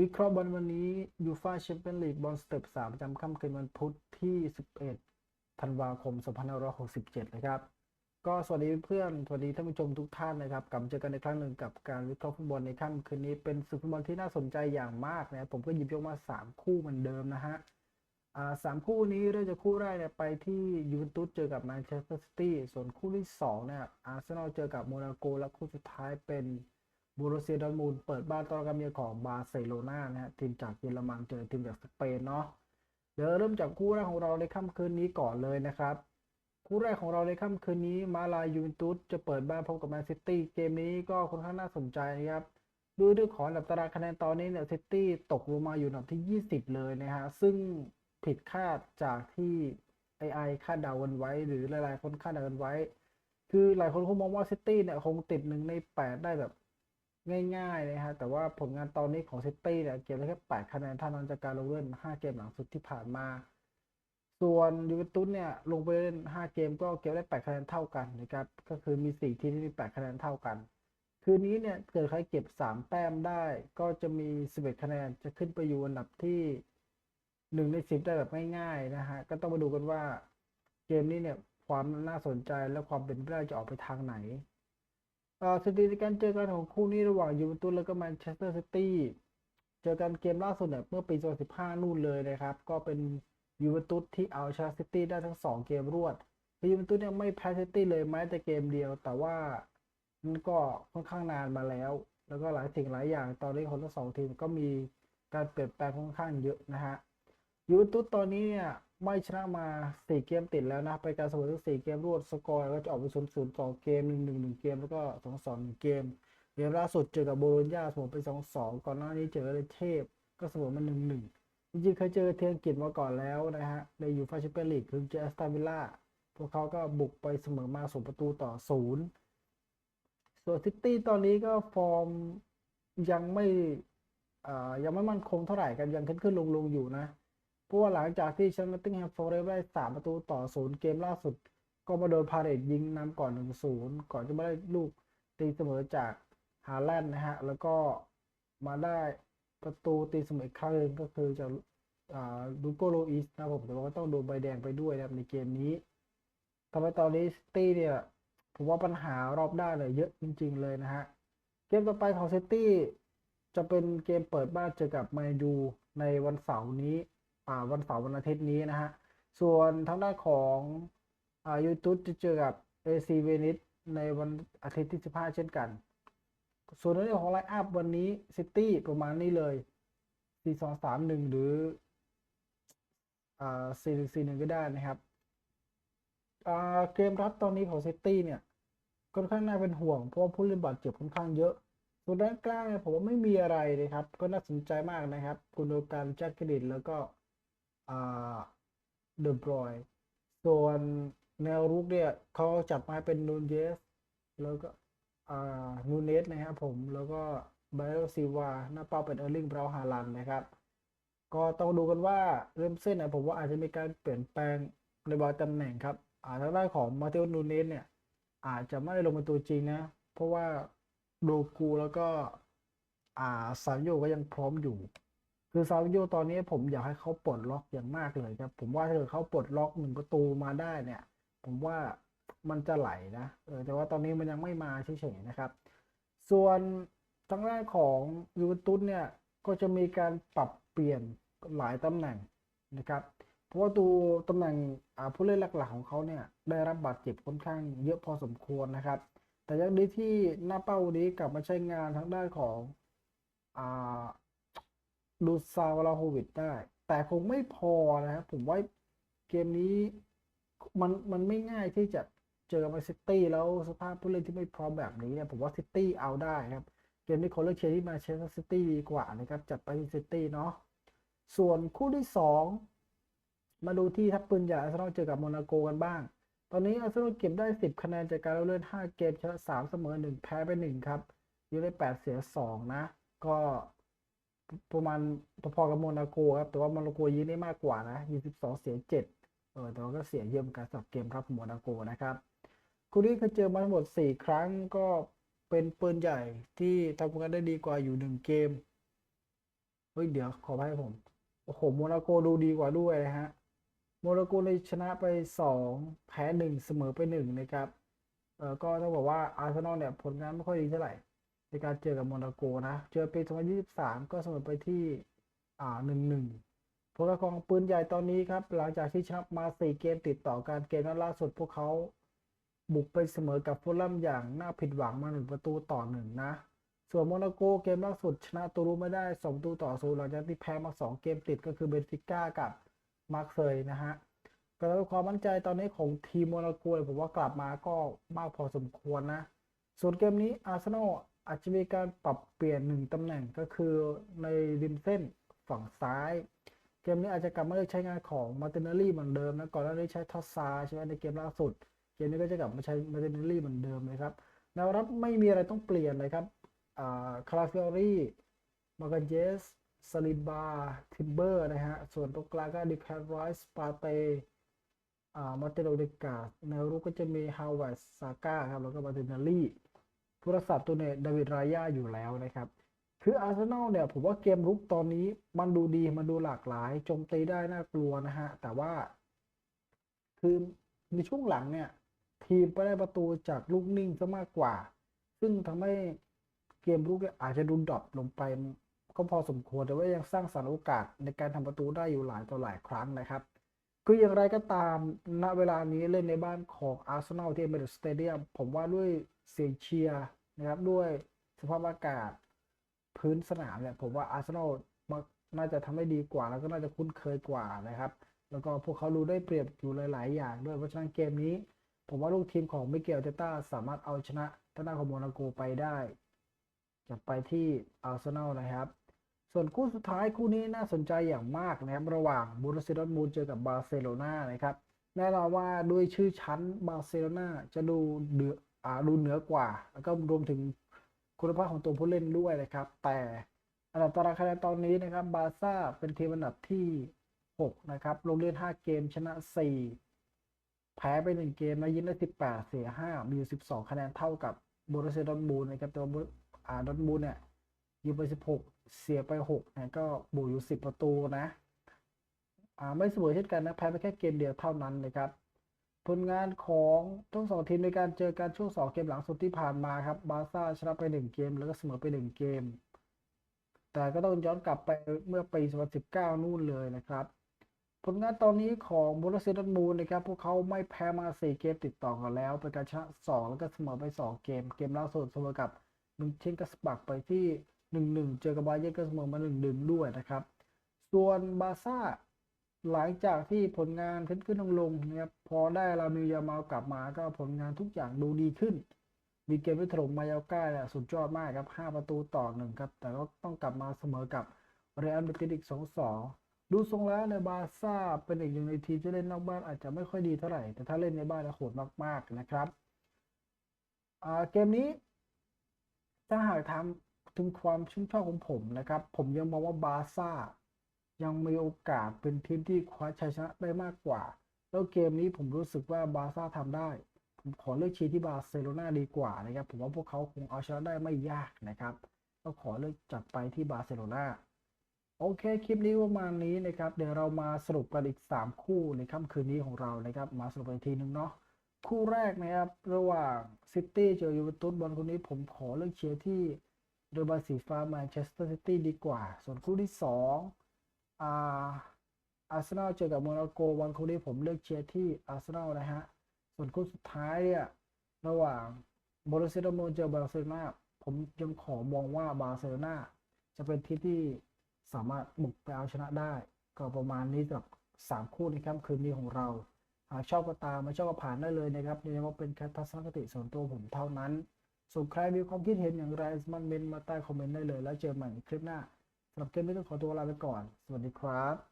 วิเคราะห์บอลวันนี้ยูฟาแชมเปี้ยนลีกบอลสเต็ป3ประจำค่ำคืนวันพุธที่ 11 ธันวาคม 2567 นะครับ ก็สวัสดีเพื่อน สวัสดีท่านผู้ชมทุกท่านนะครับกลับเจอกันในครั้งหนึ่งกับการวิเคราะห์ฟุตบอลในค่ำคืนนี้เป็นศึกฟุตบอลที่น่าสนใจอย่างมากนะผมก็หยิบยกมา 3 คู่เหมือนเดิมนะฮะอ่าสามคู่นี้เริ่มจากคู่แรกเนี่ยไปที่ยูเวนตุสเจอกับแมนเชสเตอร์ซิตี้ส่วนคู่ที่2เนี่ยอาร์เซนอลเจอกับโมนาโกและคู่สุดท้ายเป็น บูโรเซียดอร์มูลเปิดบ้านต้อนรับเยือนของบาร์เซโลนานะฮะทีมจากเยอรมันเจอทีมจากสเปนเนาะเดี๋ยวเริ่มจากคู่แรกของเราในค่ำคืนนี้ก่อนเลยนะครับคู่แรกของเราในค่ำคืนนี้มาลายูเวนตุสจะเปิดบ้านพบกับแมนซิตี้เกมนี้ก็ค่อนข้างน่าสนใจนะครับด้วยด้วยของอันดับตารางคะแนนตอนนี้เนี่ยซิตี้ตกลงมาอยู่อันดับที่ 20 เลยนะฮะซึ่งผิดคาดจากที่ไอไอคาดเดากันไว้ หรือหลายๆคนคาดเดากันไว้ คือหลายคนคงมองว่าซิตี้เนี่ยคงติดหนึ่งใน 8 ได้แบบ ง่ายๆนะฮะแต่ว่าผลงานตอนนี้ของซิตี้เนี่ยเก็บได้แค่ 8 คะแนนเท่านั้นจากการลงเล่น 5 เกมหลังสุดที่ผ่านมา ส่วนยูเวนตุสเนี่ยลงไปเล่น 5 เกมก็เก็บได้ 8 คะแนนเท่ากันนะครับก็คือมี 4 ทีมที่มี 8 คะแนนเท่ากัน คืนนี้เนี่ยเกิดใครเก็บ 3 แต้มได้ ก็จะมี 11 คะแนนจะขึ้นไปอยู่อันดับที่ 1 ใน 10 ได้แบบง่ายๆนะฮะก็ต้องมาดูกันว่าเกมนี้เนี่ยความน่าสนใจและความเป็นไปได้จะออกไปทางไหน สถิติการเจอกันของคู่นี้ระหว่างยูเวนตุสแล้วก็แมนเชสเตอร์ซิตี้เจอกันเกมล่าสุดเนี่ยเมื่อปี2015 นู่นเลยนะครับ ก็เป็นยูเวนตุสที่เอาชนะซิตี้ได้ทั้ง 2 เกมรวดยูเวนตุสเนี่ยไม่แพ้ซิตี้เลยแม้แต่เกมเดียว แต่ว่ามันก็ค่อนข้างนานมาแล้ว แล้วก็หลายสิ่งหลายอย่างตอนนี้คนทั้งสองทีมก็มีการเปลี่ยนแปลงค่อนข้างเยอะนะฮะ ยูเวนตุสตอนนี้เนี่ยไม่ชนะมา4เกมติดแล้วนะ ไปการเสมอทั้ง4เกมรวดสกอร์ก็จะออกไป0 0 2เกม1 1 1เกมแล้วก็2 2 1เกมเกมล่าสุดเจอกับโบโลญญาเสมอไป2 2ก่อนหน้านี้เจอกับเทพก็เสมอมา1 1จริงๆเคยเจอเทียงกิจมาก่อนแล้วนะฮะในยูฟาแชมเปี้ยนลีกคือเจอแอสตันวิลล่าพวกเขาก็บุกไปเสมอมาสูประตูต่อศูนย์ส่วนซิตี้ตอนนี้ก็ฟอร์มยังไม่ยังไม่มั่นคงเท่าไหร่กันยังขึ้นขึ้นลงลงอยู่นะ เพราะว่าหลังจากที่แชมป์นอตติงแฮมฟอร์เรสต์ได้สามประตูต่อศูนย์เกมล่าสุด ก็มาโดนพาเรตยิงนำก่อนหนึ่งศูนย์ก่อนจะมาได้ลูกตีเสมอจากฮาแลนด์นะฮะ แล้วก็มาได้ประตูตีเสมออีกครั้งหนึ่งก็คือจากอ่าดูโกโลอิสนะผม แต่ว่าก็ต้องโดนใบแดงไปด้วยนะครับในเกมนี้ทำให้ตอนนี้ซิตี้เนี่ย ผมว่าปัญหารอบด้านเลยเยอะจริง ๆ เลยนะฮะ เกมต่อไปของซิตี้จะเป็นเกมเปิดบ้านเจอกับแมนยูในวันเสาร์นี้ วันเสาร์วันอาทิตย์นี้นะฮะ ส่วนทางด้านของยูทูบจะเจอกับเอซีเวนิสในวันอาทิตย์ที่ 15 เช่นกัน ส่วนเรื่องของไลน์อัพวันนี้ซิตี้ประมาณนี้เลยสี่สองสามหนึ่งหรืออ่าสี่สี่หนึ่งก็ได้นะครับเกมรับตอนนี้ของซิตี้เนี่ยค่อนข้างน่าเป็นห่วง เพราะว่าผู้เล่นบาดเจ็บค่อนข้างเยอะ ส่วนด้านกลางเนี่ยผมว่าไม่มีอะไรเลยครับ ก็น่าสนใจมากนะครับกุนโดการแจ็คเกดินแล้วก็ เดอบรอยส่วนแนวรุกเนี่ยเขาจัดมาเป็นนูนเยส แล้วก็นูเนสนะครับผมแล้วก็ไบโอซิวาหน้าเป้าเป็นเออร์ลิงเบราวฮาลันนะครับ ก็ต้องดูกันว่าเริ่มเส้นนะผมว่าอาจจะมีการเปลี่ยนแปลงในบางตำแหน่งครับอาทางด้านของมาเตโอนูเนสเนี่ย อาจจะไม่ได้ลงเป็นตัวจริงนะ เพราะว่าโดกูแล้วก็ อ่าซาวิโยก็ยังพร้อมอยู่ คือซาวิโยตอนนี้ผมอยากให้เขาปลดล็อกอย่างมากเลยครับ ผมว่าถ้าเกิดเขาปลดล็อกหนึ่งประตูมาได้เนี่ย ผมว่ามันจะไหลนะเออแต่ว่าตอนนี้มันยังไม่มาเฉยๆนะครับ ส่วนทางด้านของยูเวนตุสเนี่ยก็จะมีการปรับเปลี่ยนหลายตำแหน่งนะครับเพราะว่าตัวตำแหน่งผู้เล่นหลักๆของเขาเนี่ยได้รับบาดเจ็บค่อนข้างเยอะพอสมควรนะครับ แต่ยังดีที่หน้าเป้านี้กลับมาใช้งานทางด้านของอ่า ดูซาวลาโฮวิดได้ แต่คงไม่พอนะครับผมว่าเกมนี้มันมันไม่ง่ายที่จะเจอมนซิตี้แล้วสภาพผู้เล่นที่ไม่พร้อมแบบนี้เนี่ยผมว่าซิตี้เอาได้ครับ เกมนี้คนเลือกเชียร์ที่มาเชสเตอร์ซิตี้ดีกว่านะครับ จัดไปที่ซิตี้เนาะส่วนคู่ที่ 2 มาดูที่ทัพปืนใหญ่อาร์เซนอลเจอกับโมนาโกกันบ้าง ตอนนี้อาร์เซนอลเก็บได้ 10 คะแนนจากการเล่น 5 เกมชนะ3เสมอ 1 แพ้ไป 1 ครับยูได้8เสีย 2 นะ ก็ ประมาณพอๆกับโมนาโกครับ แต่ว่าโมนาโกยิงได้มากกว่านะ22เสีย7เออแต่ว่าก็เสียเยอะเหมือนกันสำหรับเกมครับโมนาโกนะครับคู่นี้เคยเจอมาทั้งหมด4ครั้งก็เป็นปืนใหญ่ที่ทำงานได้ดีกว่าอยู่1เกม เฮ้ย เดี๋ยวขอให้ผม โอ้โหโมนาโกดูดีกว่าด้วยนะฮะโมนาโกในชนะไปสองแพ้หนึ่งเสมอไปหนึ่งนะครับเออก็ต้องบอกว่าอาร์เซนอลเนี่ยผลงานไม่ค่อยดีเท่าไหร่ ในการเจอกับโมนาโกนะ เจอปี 2023 ก็เสมอไปที่อ่า1-1พวกกองปืนใหญ่ตอนนี้ครับ หลังจากที่ชนะมา 4 เกมติดต่อกันเกมนัดล่าสุดพวกเขาบุกไปเสมอกับฟูลแลมอย่างน่าผิดหวังมาหนึ่งประตูต่อหนึ่งนะ ส่วนโมนาโกเกมล่าสุดชนะตูรูไม่ได้2ประตูต่อศูนย์หลังจากที่แพ้มา2เกมติดก็คือเบนฟิก้ากับมาร์เซยนะฮะก็แล้วความมั่นใจตอนนี้ของทีมโมนาโกผมว่ากลับมาก็มากพอสมควรนะ ส่วนเกมนี้อาร์เซนอล อาจจะมีการปรับเปลี่ยนหนึ่งตำแหน่งก็คือในริมเส้นฝั่งซ้าย เกมนี้อาจจะกลับมาเลือกใช้งานของมาร์ตินเนลลี่เหมือนเดิมนะก่อนหน้านี้ใช้ทอสซาใช่ไหมในเกมล่าสุด เกมนี้ก็จะกลับมาใช้มาร์ตินเนลลี่เหมือนเดิมนะครับแนวรับไม่มีอะไรต้องเปลี่ยนเลยครับอ่าคาราฟิอรี่มาร์กนเจสซาลิบาทิมเบอร์นะฮะ ส่วนตรงกลางก็ดิแคร์ไรส์ปาเตอ่ามาเตโลเดกาแนวรุกก็จะมีฮาวเวิร์ดซาก้าครับ แล้วก็มาร์ตินาลี่ ผู้รักษาตัวเนี่ยดาวิดรายาอยู่แล้วนะครับ คืออาร์เซนอลเนี่ยผมว่าเกมรุกตอนนี้มันดูดีมันดูหลากหลายโจมตีได้น่ากลัวนะฮะ แต่ว่า คือในช่วงหลังเนี่ย ทีมไปได้ประตูจากลูกนิ่งซะมากกว่า ซึ่งทำให้เกมรุกอาจจะดูดรอปลงไปก็พอสมควรแต่ว่ายังสร้างสรรค์โอกาสในการทำประตูได้อยู่หลายต่อหลายครั้งนะครับ คืออย่างไรก็ตามณเวลานี้เล่นในบ้านของอาร์เซนอลที่เอเมเรตสเตเดียมผมว่าด้วยเสียงเชียร์นะครับด้วยสภาพอากาศพื้นสนามเนี่ยผมว่าอาร์เซนอลน่าจะทำได้ดีกว่า แล้วก็น่าจะคุ้นเคยกว่านะครับ แล้วก็พวกเขาดูได้เปรียบอยู่หลาย ๆ อย่างด้วยเพราะฉะนั้นเกมนี้ ผมว่าลูกทีมของมิเกลเตต้าสามารถเอาชนะทางด้านของโมนาโกไปได้จะไปที่อาร์เซนอลนะครับ ส่วนคู่สุดท้ายคู่นี้น่าสนใจอย่างมากนะครับ ระหว่างบูรุสเซียดอทมูลเจอกับบาร์เซโลนานะครับแน่นอนว่าด้วยชื่อชั้นบาร์เซโลนาจะดูเดืออ่าดูเหนือกว่า แล้วก็รวมถึงคุณภาพของตัวผู้เล่นด้วยนะครับ แต่อันดับตารางคะแนนตอนนี้นะครับบาร์ซ่าเป็นทีมอันดับที่ 6 นะครับลงเล่น 5 เกมชนะ 4 แพ้ไป 1 เกมแล้วยิงได้ 18 เสีย 5 มีอยู่ 12 คะแนนเท่ากับบูรุสเซียดอทมูลนะครับแต่ว่าอาดอทมูลเนี่ย ยิงไป 16 เสียไป6นะก็บวกอยู่ 10 ประตูนะอ่าไม่เสมอเช่นกันนะแพ้ไปแค่เกมเดียวเท่านั้นนะครับผลงานของทั้งสองทีมในการเจอกันช่วง2เกมหลังสุดที่ผ่านมาครับบาร์ซ่าชนะไป 1 เกมแล้วก็เสมอไป 1 เกม แต่ก็ต้องย้อนกลับไปเมื่อปี 2019 นู่นเลยนะครับผลงานตอนนี้ของบูรเซดอร์มูลนะครับ พวกเขาไม่แพ้มา 4 เกมติดต่อกันแล้ว เป็นการชนะ 2 แล้วก็เสมอไป 2 เกม เกมล่าสุดเสมอกับมินเชนกัสบักไปที่ หนึ่งหนึ่งเจอกับบาเยร์นก็เสมอมาหนึ่งหนึ่งด้วยนะครับ ส่วนบาซ่าหลังจากที่ผลงานขึ้นขึ้นลงลงนะครับพอได้ลามิยามากลับมาก็ผลงานทุกอย่างดูดีขึ้น มีเกมที่ถล่มมายาก้าเนี่ยสุดยอดมากครับ 5 ประตูต่อหนึ่งครับ แต่ก็ต้องกลับมาเสมอกับเรอัลมาดริดอีก2-2 ดูทรงแล้วในบาซ่าเป็นอีกหนึ่งในทีมที่เล่นนอกบ้านอาจจะไม่ค่อยดีเท่าไหร่ แต่ถ้าเล่นในบ้านจะโหดมากๆนะครับเกมนี้ถ้าหากถา ถึงความชื่นชอบของผมนะครับ ผมยังมองว่าบาซ่า ยังมีโอกาสเป็นทีมที่คว้าชัยชนะได้มากกว่า แล้วเกมนี้ผมรู้สึกว่าบาซ่าทำได้ ผมขอเลือกเชียร์ที่บาร์เซโลนาดีกว่านะครับ ผมว่าพวกเขาคงเอาชนะได้ไม่ยากนะครับ ก็ขอเลือกจัดไปที่บาร์เซโลนาโอเค คลิปนี้ประมาณนี้นะครับ เดี๋ยวเรามาสรุปกันอีก 3 คู่ในค่ำคืนนี้ของเรานะครับ มาสรุปกันอีกทีนึงเนาะคู่แรกนะครับ ระหว่างซิตี้เจอยูเวนตุสบอลคนนี้ผมขอเลือกเชียร์ที่ เรือใบสีฟ้าแมนเชสเตอร์ซิตี้ดีกว่า ส่วนคู่ที่สองอาอาร์เซนอลเจอกับโมนาโกวันคู่นี้ผมเลือกเชียร์ที่อาร์เซนอลนะฮะ ส่วนคู่สุดท้ายเนี่ยระหว่างบรูเซียดอร์มูลเจอบาร์เซโลนาผมยังขอมองว่าบาร์เซโลนาจะเป็นทีมที่สามารถบุกไปเอาชนะได้ ก็ประมาณนี้กับสามคู่ในค่ำคืนนี้ของเรา หากชอบก็ตามไม่ชอบก็ผ่านได้เลยนะครับนี่ว่าเป็นแค่ทัศนคติส่วนตัวผมเท่านั้น ส่วนใครมีความคิดเห็นอย่างไรมันเมนมาใต้คอมเมนต์ได้เลย แล้วเจอกันใหม่ในคลิปหน้าสำหรับเกมนี้ต้องขอตัวลาไปก่อน สวัสดีครับ